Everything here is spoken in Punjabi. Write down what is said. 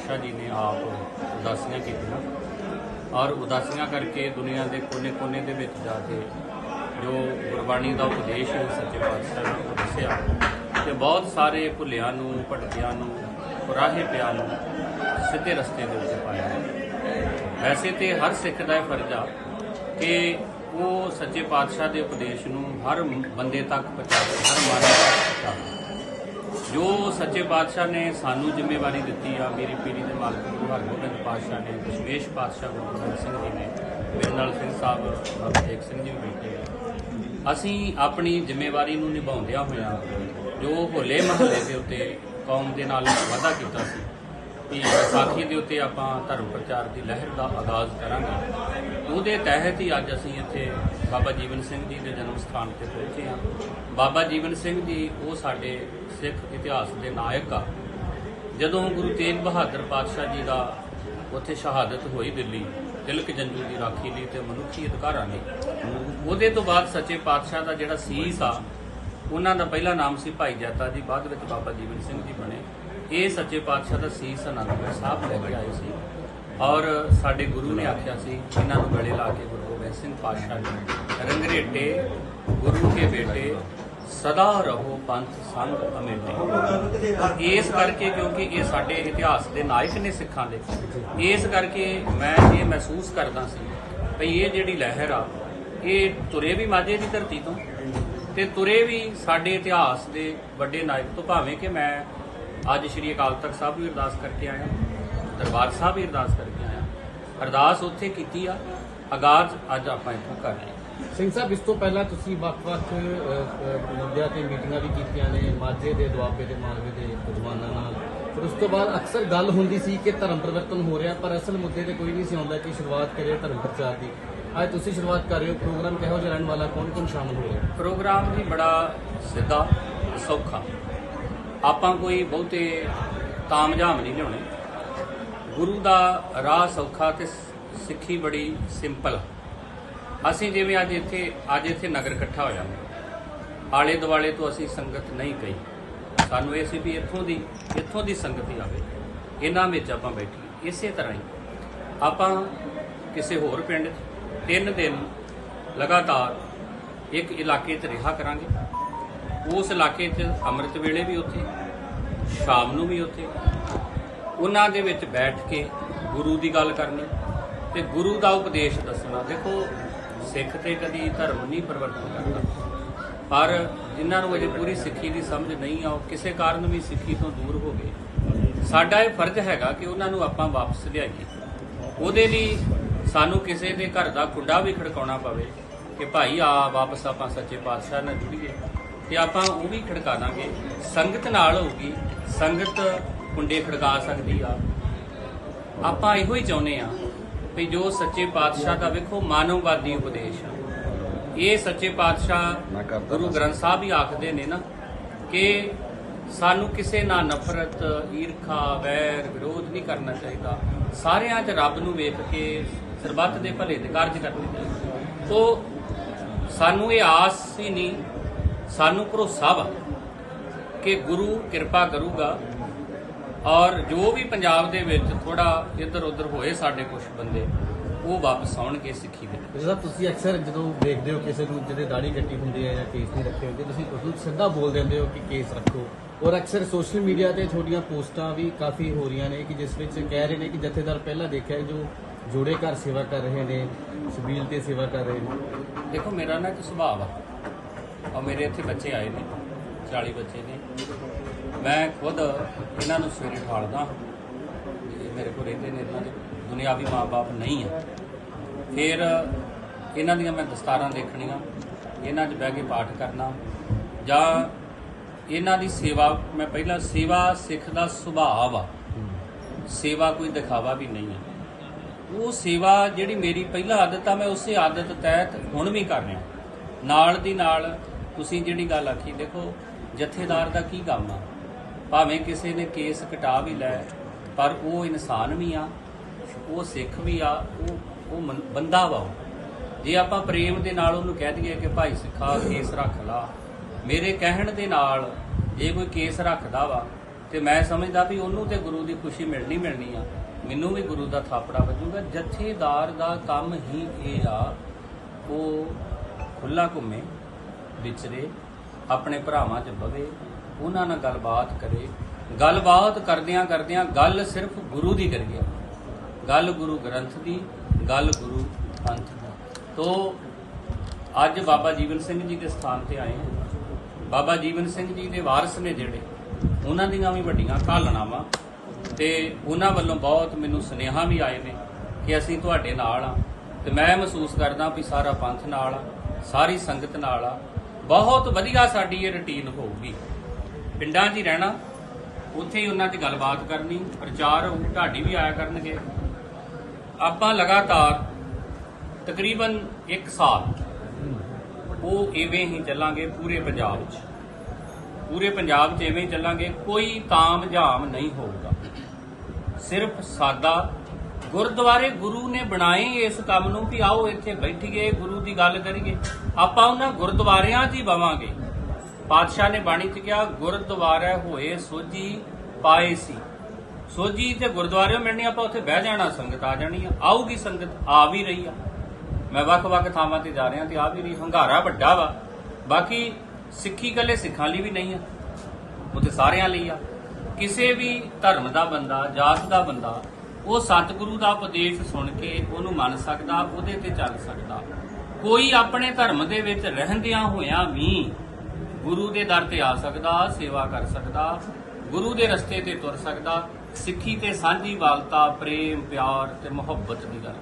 ਪਾਤਸ਼ਾਹ ਜੀ ਨੇ ਆਪ ਉਦਾਸੀਆਂ ਕੀਤੀਆਂ ਔਰ ਉਦਾਸੀਆਂ ਕਰਕੇ ਦੁਨੀਆ ਦੇ ਕੋਨੇ-ਕੋਨੇ ਦੇ ਵਿੱਚ ਜਾ ਕੇ ਜੋ ਗੁਰਬਾਣੀ ਦਾ ਉਪਦੇਸ਼ ਹੈ ਸੱਚੇ ਪਾਤਸ਼ਾਹ ਨੇ ਉਹ ਦੱਸਿਆ ਤੇ ਬਹੁਤ ਸਾਰੇ ਭੁੱਲਿਆਂ ਨੂੰ, ਭਟਕਿਆਂ ਨੂੰ ਰਾਹੇ ਪਿਆ ਨੂੰ ਸਿੱਧੇ ਰਸਤੇ ਦੇ ਉੱਤੇ ਪਾਇਆ ਵੈਸੇ ਤੇ ਹਰ ਸਿੱਖ ਦਾ ਇਹ ਫਰਜ਼ ਆ ਕਿ ਉਹ ਸੱਚੇ ਪਾਤਸ਼ਾਹ ਦੇ ਉਪਦੇਸ਼ ਨੂੰ ਹਰ ਬੰਦੇ ਤੱਕ ਪਹੁੰਚਾਵੇ ਹਰ ਮਨ ਤੱਕ ਪਹੁੰਚਾਵੇ ਜੋ ਸੱਚੇ ਪਾਤਸ਼ਾਹ ਨੇ ਸਾਨੂੰ ਜ਼ਿੰਮੇਵਾਰੀ ਦਿੱਤੀ ਆ, ਮੇਰੀ ਪੀੜੀ ਦੇ ਮਾਲਕ ਗੁਰੂ ਹਰਗੋਬਿੰਦ ਪਾਤਸ਼ਾਹ ਨੇ ਦਸ਼ਮੇਸ਼ ਪਾਤਸ਼ਾਹ ਗੁਰੂ ਗੋਬਿੰਦ ਸਿੰਘ ਜੀ ਨੇ, ਮੇਰੇ ਨਾਲ ਸਿੰਘ ਸਾਹਿਬ ਬਾਬਾ ਤੇਗ ਸਿੰਘ ਜੀ ਵੀ ਬੈਠੇ ਆ। ਅਸੀਂ ਆਪਣੀ ਜ਼ਿੰਮੇਵਾਰੀ ਨੂੰ ਨਿਭਾਉਂਦਿਆਂ ਹੋਇਆਂ ਜੋ ਹੋਲੇ ਮਹੱਲੇ ਦੇ ਉੱਤੇ ਕੌਮ ਦੇ ਨਾਲ ਵਾਅਦਾ ਕੀਤਾ ਸੀ ਕਿ ਵਿਸਾਖੀ ਦੇ ਉੱਤੇ ਆਪਾਂ ਧਰਮ ਪ੍ਰਚਾਰ ਦੀ ਲਹਿਰ ਦਾ ਆਗਾਜ਼ ਕਰਾਂਗੇ। ਉਹਦੇ ਤਹਿਤ ਹੀ ਅੱਜ ਅਸੀਂ ਇੱਥੇ ਬਾਬਾ ਜੀਵਨ ਸਿੰਘ ਜੀ ਦੇ ਜਨਮ ਸਥਾਨ ਤੇ ਪਹੁੰਚੇ ਹਾਂ। ਬਾਬਾ ਜੀਵਨ ਸਿੰਘ ਜੀ ਉਹ ਸਾਡੇ ਸਿੱਖ ਇਤਿਹਾਸ ਦੇ ਨਾਇਕ ਆ। ਜਦੋਂ ਗੁਰੂ ਤੇਗ ਬਹਾਦਰ ਪਾਤਸ਼ਾਹ ਜੀ ਦਾ ਉੱਥੇ ਸ਼ਹਾਦਤ ਹੋਈ ਦਿੱਲੀ, ਤਿਲਕ ਜੰਜੂ ਦੀ ਰਾਖੀ ਲਈ ਤੇ ਮਨੁੱਖੀ ਅਧਿਕਾਰਾਂ ਲਈ, ਉਹਦੇ ਤੋਂ ਬਾਅਦ ਸੱਚੇ ਪਾਤਸ਼ਾਹ ਦਾ ਜਿਹੜਾ ਸੀਸ ਆ, ਉਹਨਾਂ ਦਾ ਪਹਿਲਾ ਨਾਮ ਸੀ ਭਾਈ ਜੈਤਾ ਜੀ, ਬਾਅਦ ਵਿੱਚ ਬਾਬਾ ਜੀਵਨ ਸਿੰਘ ਜੀ ਬਣੇ। ਇਹ ਸੱਚੇ ਪਾਤਸ਼ਾਹ ਦਾ ਸੀਸ ਅਨੰਦਪੁਰ ਸਾਹਿਬ ਲੈ ਕੇ ਆਏ ਸੀ। ਔਰ ਸਾਡੇ ਗੁਰੂ ਨੇ ਆਖਿਆ ਸੀ, ਇਹਨਾਂ ਨੂੰ ਗਲੇ ਲਾ ਕੇ ਗੁਰੂ ਗੋਬਿੰਦ ਸਿੰਘ ਪਾਤਸ਼ਾਹ ਜੀ ਰੰਗਰੇਟੇ, ਗੁਰੂ ਕੇ ਬੇਟੇ ਸਦਾ ਰਹੋ ਪੰਥ ਸੰਗ ਅਮੇਟੀ ਇਸ ਕਰਕੇ ਕਿਉਂਕਿ ਇਹ ਸਾਡੇ ਇਤਿਹਾਸ ਦੇ ਨਾਇਕ ਨੇ ਸਿੱਖਾਂ ਦੇ, ਇਸ ਕਰਕੇ ਮੈਂ ਇਹ ਮਹਿਸੂਸ ਕਰਦਾ ਸੀ ਭਈ ਇਹ ਜਿਹੜੀ ਲਹਿਰ ਆ, ਇਹ ਤੁਰੇ ਵੀ ਮਾਝੇ ਦੀ ਧਰਤੀ ਤੋਂ ਤੇ ਤੁਰੇ ਵੀ ਸਾਡੇ ਇਤਿਹਾਸ ਦੇ ਵੱਡੇ ਨਾਇਕ ਤੋਂ, ਭਾਵੇਂ ਕਿ ਮੈਂ ਅੱਜ ਸ਼੍ਰੀ ਅਕਾਲ ਤਖਤ ਸਾਹਿਬ ਵੀ ਅਰਦਾਸ ਕਰਕੇ ਆਇਆ, ਦਰਬਾਰ ਸਾਹਿਬ ਵੀ ਅਰਦਾਸ ਕਰਕੇ ਆਇਆ। ਅਰਦਾਸ ਉੱਥੇ ਕੀਤੀ ਆ ਆਗਾਜ਼ ਅੱਜ ਆਪਾਂ ਇੱਥੋਂ ਕਰ ਰਹੇ ਸਿੰਘ ਸਾਹਿਬ, ਇਸ ਤੋਂ ਪਹਿਲਾਂ ਤੁਸੀਂ ਵੱਖ-ਵੱਖ ਮੁੱਦਿਆਂ ਤੇ ਮੀਟਿੰਗਾਂ ਵੀ ਕੀਤੀਆਂ ਨੇ, ਮਾਝੇ ਦੇ, ਦੁਆਬੇ ਦੇ, ਮਾਲਵੇ ਦੇ ਵਿਦਵਾਨਾਂ ਨਾਲ। ਫਿਰ ਉਸ ਤੋਂ ਬਾਅਦ ਅਕਸਰ ਗੱਲ ਹੁੰਦੀ ਸੀ ਕਿ ਧਰਮ ਪਰਿਵਰਤਨ ਹੋ ਰਿਹਾ, ਪਰ ਅਸਲ ਮੁੱਦੇ ਤੇ ਕੋਈ ਨਹੀਂ ਸੀ ਆਉਂਦਾ ਕਿ ਸ਼ੁਰੂਆਤ ਕਰੇ ਧਰਮ ਪ੍ਰਚਾਰ ਦੀ। ਅੱਜ ਤੁਸੀਂ ਸ਼ੁਰੂਆਤ ਕਰ ਰਹੇ ਹੋ, ਪ੍ਰੋਗਰਾਮ ਕਿਹੋ ਜਿਹਾ ਰਹਿਣ ਵਾਲਾ, ਕੌਣ-ਕੌਣ ਸ਼ਾਮਲ ਹੋ ਰਿਹਾ? ਪ੍ਰੋਗਰਾਮ ਵੀ ਬੜਾ ਸਿੱਧਾ, ਸੌਖਾ। ਆਪਾਂ ਕੋਈ ਬਹੁਤੇ ਤਾਮਝਾਮ ਨਹੀਂ ਲਿਆਉਣੇ। ਗੁਰੂ ਦਾ ਰਾਹ ਸੌਖਾ ਤੇ ਸਿੱਖੀ ਬੜੀ ਸਿੰਪਲ ਅਸੀਂ ਜਿਵੇਂ ਅੱਜ ਇੱਥੇ ਅੱਜ ਇੱਥੇ ਨਗਰ ਇਕੱਠਾ ਹੋਇਆ ਆਲੇ ਦੁਆਲੇ ਤੋਂ ਅਸੀਂ ਸੰਗਤ ਨਹੀਂ ਗਈ। ਸਾਨੂੰ ਇਹ ਸੀ ਵੀ ਇੱਥੋਂ ਦੀ ਇੱਥੋਂ ਦੀ ਸੰਗਤ ਹੀ ਆਵੇ। ਇਹਨਾਂ ਵਿੱਚ ਆਪਾਂ ਬੈਠੀ ਇਸੇ ਤਰ੍ਹਾਂ ਹੀ ਆਪਾਂ ਕਿਸੇ ਹੋਰ ਪਿੰਡ 'ਚ ਤਿੰਨ ਦਿਨ ਲਗਾਤਾਰ ਇੱਕ ਇਲਾਕੇ 'ਚ ਰਿਹਾ ਕਰਾਂਗੇ। ਉਸ ਇਲਾਕੇ 'ਚ ਅੰਮ੍ਰਿਤ ਵੇਲੇ ਵੀ ਉੱਥੇ, ਸ਼ਾਮ ਨੂੰ ਵੀ ਉੱਥੇ। ਉਹਨਾਂ ਦੇ ਵਿੱਚ ਬੈਠ ਕੇ ਗੁਰੂ ਦੀ ਗੱਲ ਕਰਨੀ ਤੇ ਗੁਰੂ ਦਾ ਉਪਦੇਸ਼ ਦੱਸਣਾ। ਦੇਖੋ ਸਿੱਖ ਤੇ ਕਦੀ ਧਰਮ ਨਹੀਂ ਪਰਿਵਰਤਨ ਕਰਦਾ। ਪਰ ਜਿਨ੍ਹਾਂ ਨੂੰ ਅਜੇ ਪੂਰੀ ਸਿੱਖੀ ਦੀ ਸਮਝ ਨਹੀਂ ਆ, ਉਹ ਕਿਸੇ ਕਾਰਨ ਵੀ ਸਿੱਖੀ ਤੋਂ ਦੂਰ ਹੋ ਗਏ। ਸਾਡਾ ਇਹ ਫਰਜ਼ ਹੈਗਾ ਕਿ ਉਹਨਾਂ ਨੂੰ ਆਪਾਂ ਵਾਪਸ ਲਿਆਈਏ। ਉਹਦੇ ਲਈ ਸਾਨੂੰ ਕਿਸੇ ਦੇ ਘਰ ਦਾ ਕੁੰਡਾ ਵੀ ਖੜਕਾਉਣਾ ਪਵੇ ਕਿ ਭਾਈ ਆ ਵਾਪਸ ਆਪਾਂ ਸੱਚੇ ਪਾਤਸ਼ਾਹ ਨਾਲ ਜੁੜੀਏ ਤੇ ਆਪਾਂ ਉਹ ਵੀ ਖੜਕਾ ਦਾਂਗੇ। ਸੰਗਤ ਨਾਲ ਹੋਊਗੀ, ਸੰਗਤ ਕੁੰਡੇ ਖੜਕਾ ਸਕਦੀ ਆ। ਆਪਾਂ ਇਹੋ ਹੀ ਚਾਹੁੰਦੇ ਆ ਵੀ ਜੋ ਸੱਚੇ ਪਾਤਸ਼ਾਹ ਦਾ ਵੇਖੋ ਮਾਨਵਵਾਦੀ ਉਪਦੇਸ਼ ਆ। ਇਹ ਸੱਚੇ ਪਾਤਸ਼ਾਹ ਗੁਰੂ ਗ੍ਰੰਥ ਸਾਹਿਬ ਹੀ ਆਖਦੇ ਨੇ ਨਾ ਕਿ ਸਾਨੂੰ ਕਿਸੇ ਨਾਲ ਨਫ਼ਰਤ ਈਰਖਾ ਵੈਰ ਵਿਰੋਧ ਨਹੀਂ ਕਰਨਾ ਚਾਹੀਦਾ। ਸਾਰਿਆਂ 'ਚ ਰੱਬ ਨੂੰ ਵੇਖ ਕੇ ਸਰਬੱਤ ਦੇ ਭਲੇ ਦੇ ਕਾਰਜ ਕਰਨੇ ਚਾਹੀਦੇ। ਸੋ ਸਾਨੂੰ ਇਹ ਆਸ ਹੀ ਨਹੀਂ ਸਾਨੂੰ ਭਰੋਸਾ ਵਾ ਕਿ ਗੁਰੂ ਕਿਰਪਾ ਕਰੂਗਾ। ਔਰ ਜੋ ਵੀ ਪੰਜਾਬ ਦੇ ਵਿੱਚ ਥੋੜਾ ਇੱਧਰ ਉੱਧਰ ਹੋਏ ਸਾਡੇ ਕੁਝ ਬੰਦੇ ਉਹ ਵਾਪਸ ਆਉਣਗੇ ਸਿੱਖੀ ਦੇ ਵਿੱਚ। ਜਿਹੜਾ ਤੁਸੀਂ ਅਕਸਰ ਜਦੋਂ ਦੇਖਦੇ ਹੋ ਕਿਸੇ ਨੂੰ ਜਿਹਦੇ ਦਾੜੀ ਕੱਟੀ ਹੁੰਦੀ ਹੈ ਜਾਂ ਕੇਸ ਨਹੀਂ ਰੱਖੇ ਹੁੰਦੇ ਤੁਸੀਂ ਉਸ ਨੂੰ ਸਿੱਧਾ ਬੋਲ ਦਿੰਦੇ ਹੋ ਕਿ ਕੇਸ ਰੱਖੋ। ਔਰ ਅਕਸਰ ਸੋਸ਼ਲ ਮੀਡੀਆ ਤੇ ਛੋਟੀਆਂ ਪੋਸਟਾਂ ਵੀ ਕਾਫੀ ਹੋ ਰਹੀਆਂ ਨੇ ਕਿ ਜਿਸ ਵਿੱਚ ਕਹਿ ਰਹੇ ਨੇ ਕਿ ਜਥੇਦਾਰ ਪਹਿਲਾਂ ਦੇਖਿਆ ਜੋ ਜੋੜੇ ਘਰ ਸੇਵਾ ਕਰ ਰਹੇ ਨੇ ਸਬੀਲ ਤੇ ਸੇਵਾ ਕਰ ਰਹੇ ਨੇ। ਦੇਖੋ ਮੇਰਾ ਨਾ ਇੱਕ ਸੁਭਾਅ ਆ ਔਰ ਮੇਰੇ ਇੱਥੇ ਬੱਚੇ ਆਏ ਨੇ 40 ਬੱਚੇ ਨੇ। ਮੈਂ ਖੁਦ ਇਹਨਾਂ ਨੂੰ ਸਵੇਰੇ ਠਾਲਦਾ ਇਹ ਮੇਰੇ ਕੋਲ ਰਹਿੰਦੇ ਨੇ ਇਹਨਾਂ ਦੇ। ਦੁਨਿਆਵੀ ਮਾਪੇ ਨਹੀਂ ਆ। ਫਿਰ ਇਹਨਾਂ ਦੀਆਂ ਮੈਂ ਦਸਤਾਰਾਂ ਦੇਖਣੀਆਂ, ਇਹਨਾਂ 'ਚ ਬਹਿ ਕੇ ਪਾਠ ਕਰਨਾ, ਜਾਂ ਇਹਨਾਂ ਦੀ ਸੇਵਾ, ਮੈਂ ਪਹਿਲਾਂ ਸੇਵਾ ਸਿੱਖ ਦਾ ਸੁਭਾਅ ਆ। ਸੇਵਾ ਕੋਈ ਦਿਖਾਵਾ ਵੀ ਨਹੀਂ ਹੈ ਉਹ ਸੇਵਾ ਜਿਹੜੀ ਮੇਰੀ ਪਹਿਲਾ ਆਦਤ ਆ, ਮੈਂ ਉਸੇ ਆਦਤ ਤਹਿਤ ਹੁਣ ਵੀ ਕਰ ਰਿਹਾ। ਨਾਲ ਦੀ ਨਾਲ ਤੁਸੀਂ ਜਿਹੜੀ ਗੱਲ ਆਖੀ, ਦੇਖੋ, ਜਥੇਦਾਰ ਦਾ ਕੀ ਕੰਮ ਆ? ਭਾਵੇਂ ਕਿਸੇ ਨੇ ਕੇਸ ਕਟਾ ਵੀ ਲੈ, ਪਰ ਉਹ ਇਨਸਾਨ ਵੀ ਆ, ਉਹ ਸਿੱਖ ਵੀ ਆ, ਉਹ ਉਹ ਬੰਦਾ ਵਾ ਉਹ। ਜੇ ਆਪਾਂ ਪ੍ਰੇਮ ਦੇ ਨਾਲ ਉਹਨੂੰ ਕਹਿ ਦਈਏ ਕਿ ਭਾਈ ਸਿੱਖਾ, ਕੇਸ ਰੱਖ ਲਾ, ਮੇਰੇ ਕਹਿਣ ਦੇ ਨਾਲ ਜੇ ਕੋਈ ਕੇਸ ਰੱਖਦਾ ਵਾ, ਤੇ ਮੈਂ ਸਮਝਦਾ ਵੀ ਉਹਨੂੰ ਤੇ ਗੁਰੂ ਦੀ ਖੁਸ਼ੀ ਮਿਲਣੀ ਮਿਲਣੀ ਆ ਮੈਨੂੰ ਵੀ ਗੁਰੂ ਦਾ ਥਾਪੜਾ ਵੱਜੂਗਾ ਜਥੇਦਾਰ ਦਾ ਕੰਮ ਹੀ ਇਹ ਆ, ਉਹ ਖੁੱਲਾ ਘੁੰਮੇ, ਵਿਚਰੇ, ਆਪਣੇ ਭਰਾਵਾਂ 'ਚ ਬਵੇ ਉਹਨਾਂ ਨਾਲ ਗੱਲਬਾਤ ਕਰੇ। ਗੱਲਬਾਤ ਕਰਦਿਆਂ ਕਰਦਿਆਂ ਗੱਲ ਸਿਰਫ ਗੁਰੂ ਦੀ ਕਰੀਏ। ਗੱਲ ਗੁਰੂ ਗ੍ਰੰਥ ਦੀ, ਗੱਲ ਗੁਰੂ ਪੰਥ ਦੀ। ਤੋ ਅੱਜ ਬਾਬਾ ਜੀਵਨ ਸਿੰਘ ਜੀ ਦੇ ਸਥਾਨ ਤੇ ਆਏ ਬਾਬਾ ਜੀਵਨ ਸਿੰਘ ਜੀ ਦੇ ਵਾਰਸ ਨੇ ਜਿਹੜੇ, ਉਹਨਾਂ ਦੀਆਂ ਵੀ ਵੱਡੀਆਂ ਘਾਲਣਾਵਾਂ ਤੇ ਉਹਨਾਂ ਵੱਲੋਂ ਬਹੁਤ ਮੈਨੂੰ ਸੁਨੇਹਾ ਵੀ ਆਏ ਨੇ ਕਿ ਅਸੀਂ ਤੁਹਾਡੇ ਨਾਲ ਆ ਤੇ ਮੈਂ ਮਹਿਸੂਸ ਕਰਦਾ ਵੀ ਸਾਰਾ ਪੰਥ ਨਾਲ ਆ, ਸਾਰੀ ਸੰਗਤ ਨਾਲ ਆ। ਬਹੁਤ ਵਧੀਆ ਸਾਡੀ ਇਹ ਰੁਟੀਨ ਹੋਊਗੀ। ਪਿੰਡਾਂ 'ਚ ਹੀ ਰਹਿਣਾ, ਉੱਥੇ ਹੀ ਉਹਨਾਂ 'ਚ ਗੱਲਬਾਤ ਕਰਨੀ, ਪ੍ਰਚਾਰ ਹੋਊ, ਢਾਡੀ ਵੀ ਆਇਆ ਕਰਨਗੇ। ਆਪਾਂ ਲਗਾਤਾਰ ਤਕਰੀਬਨ 1 ਸਾਲ ਉਹ ਇਵੇਂ ਹੀ ਚੱਲਾਂਗੇ ਪੂਰੇ ਪੰਜਾਬ 'ਚ। ਪੂਰੇ ਪੰਜਾਬ 'ਚ ਇਵੇਂ ਹੀ ਚੱਲਾਂਗੇ, ਕੋਈ ਤਾਮ ਝਾਮ ਨਹੀਂ ਹੋਊਗਾ। ਸਿਰਫ ਸਾਦਾ ਗੁਰਦੁਆਰੇ ਗੁਰੂ ਨੇ ਬਣਾਏ ਇਸ ਕੰਮ ਨੂੰ ਕਿ ਆਓ ਇੱਥੇ ਬੈਠੀਏ, ਗੁਰੂ ਦੀ ਗੱਲ ਕਰੀਏ। ਆਪਾਂ ਉਹਨਾਂ ਗੁਰਦੁਆਰਿਆਂ 'ਚ ਹੀ ਬਵਾਂਗੇ। ਪਾਤਸ਼ਾਹ ਨੇ ਬਾਣੀ 'ਚ ਕਿਹਾ, ਗੁਰਦੁਆਰੇ ਹੋਏ ਸੋਜੀ ਪਾਏ ਸੀ। ਸੋਜੀ ਤੇ ਗੁਰਦੁਆਰਿਓਂ ਮਿਲਣੀ, ਆਪਾਂ ਉੱਥੇ ਬਹਿ ਜਾਣਾ, ਸੰਗਤ ਆ ਜਾਣੀ ਆ। ਆਊਗੀ ਸੰਗਤ, ਆ ਵੀ ਰਹੀ ਆ। ਮੈਂ ਵੱਖ-ਵੱਖ ਥਾਵਾਂ ਤੇ ਜਾ ਰਿਹਾ ਤੇ ਆ ਵੀ ਰਹੀ। ਹੰਗਾਰਾ ਵੱਡਾ ਵਾ। ਬਾਕੀ ਸਿੱਖੀ ਕੱਲੇ ਸਿੱਖਾਂ ਲਈ ਵੀ ਨਹੀਂ ਆ। ਉਹ ਤੇ ਸਾਰਿਆਂ ਲਈ ਆ। ਕਿਸੇ ਵੀ ਧਰਮ ਦਾ ਬੰਦਾ, ਜਾਤ ਦਾ ਬੰਦਾ, ਉਹ ਸਤਿਗੁਰੂ ਦਾ ਉਪਦੇਸ਼ ਸੁਣ ਕੇ ਉਹਨੂੰ ਮੰਨ ਸਕਦਾ, ਉਹਦੇ ਤੇ ਚੱਲ ਸਕਦਾ। ਕੋਈ ਆਪਣੇ ਧਰਮ ਦੇ ਵਿੱਚ ਰਹਿੰਦਿਆਂ ਹੋਇਆਂ ਵੀ ਗੁਰੂ ਦੇ ਦਰ ਤੇ ਆ ਸਕਦਾ, ਸੇਵਾ ਕਰ ਸਕਦਾ, ਗੁਰੂ ਦੇ ਰਸਤੇ ਤੇ ਤੁਰ ਸਕਦਾ, ਸਿੱਖੀ ਤੇ ਸਾਂਝੀ ਵਾਲਤਾ, ਪ੍ਰੇਮ, ਪਿਆਰ ਤੇ ਮੁਹੱਬਤ ਦੀ ਗੱਲ।